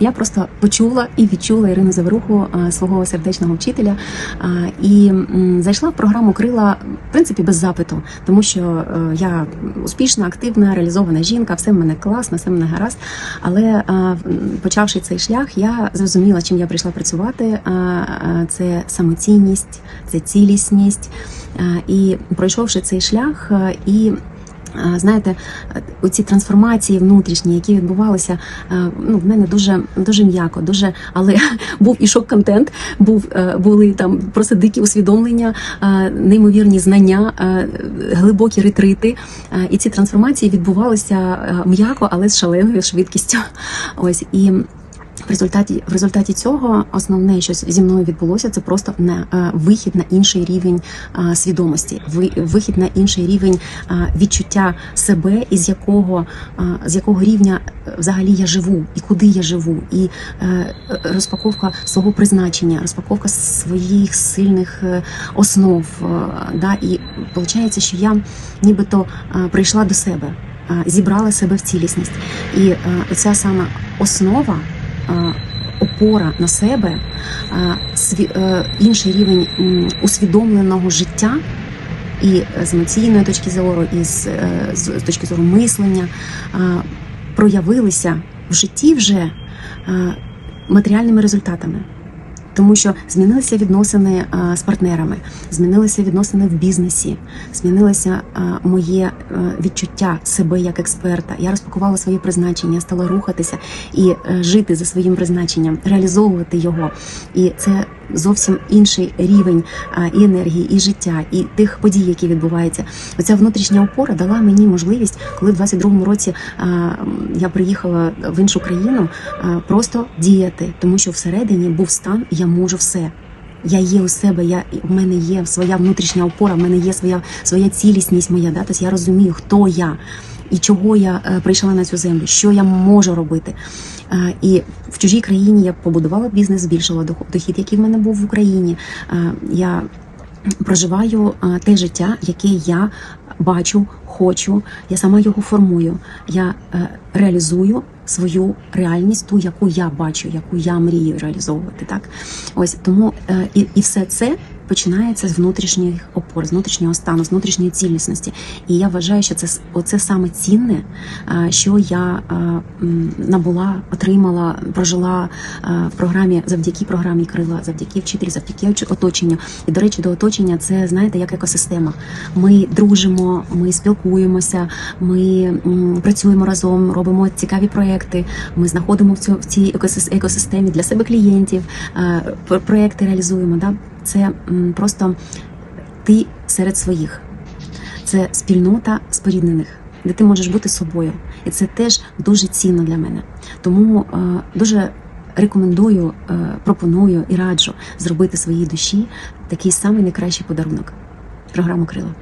Я просто почула і відчула Ірину Заверуху, е, свого сердечного вчителя, е, і зайшла в програму Крила в принципі без запиту, тому що е, я успішна, активна, реалізована жінка, все в мене класно, все в мене гаразд. Але почавши цей шлях, я зрозуміла, чим я прийшла працювати. Це самоцінність, це цілісність. І пройшовши цей шлях, і знаєте, е, оці трансформації внутрішні, які відбувалися, е, ну в мене дуже дуже м'яко, дуже але був і шок-контент, був е, були там просто дикі усвідомлення, неймовірні знання, глибокі ретрити. І ці трансформації відбувалися м'яко, але з шаленою швидкістю. Ось і. В результаті в результаті цього основне, що зі мною відбулося, це просто на е, вихід на інший рівень е, свідомості, ви- вихід на інший рівень е, відчуття себе, із якого е, з якого рівня взагалі я живу, і куди я живу, і розпаковка свого призначення, розпаковка своїх сильних основ. Да, і виходить, що я нібито прийшла до себе, зібрала себе в цілісність, і ця саме основа опора на себе, е, е, інший рівень усвідомленого життя. І е, з емоційної точки зору, і з, е, з точки зору мислення е, проявилися в житті вже е, матеріальними результатами. Тому що змінилися відносини е, з партнерами, змінилися відносини в бізнесі, змінилося е, моє е, відчуття себе як експерта. Я розпакувала своє призначення, стала рухатися і жити за своїм призначенням, реалізовувати його. І це зовсім інший рівень і енергії, і життя, і тих подій, які відбуваються. Оця внутрішня опора дала мені можливість, коли в 22-му році я приїхала в іншу країну, просто діяти, тому що всередині був стан я можу все. Я є у себе, я в мене є своя внутрішня опора, в мене є своя своя цілісність моя. Да? Тобто я розумію, хто я і чого я е, прийшла на цю землю, що я можу робити. Е, І в чужій країні я побудувала бізнес, збільшила дохід, який в мене був в Україні. Е, Я проживаю те життя, яке я бачу, хочу. Я сама його формую. Я е, реалізую свою реальність, ту, яку я бачу, яку я мрію реалізовувати. Так ось тому е, і, і все це. Починається з внутрішніх опор, з внутрішнього стану, з внутрішньої цілісності. І я вважаю, що це оце саме цінне, е, що я е, набула, отримала, прожила е, в програмі завдяки програмі Крила, завдяки вчителю, завдяки оточенню. І до речі, до оточення це знаєте як екосистема. Ми дружимо, ми спілкуємося, ми працюємо разом, робимо цікаві проекти. Ми знаходимо в цій екосистемі для себе клієнтів, про- проекти реалізуємо. Да? Це просто ти серед своїх. Це спільнота споріднених, де ти можеш бути собою, і це теж дуже цінно для мене. Тому е, дуже рекомендую, е, пропоную і раджу зробити своїй душі такий самий найкращий подарунок. Програму Крила.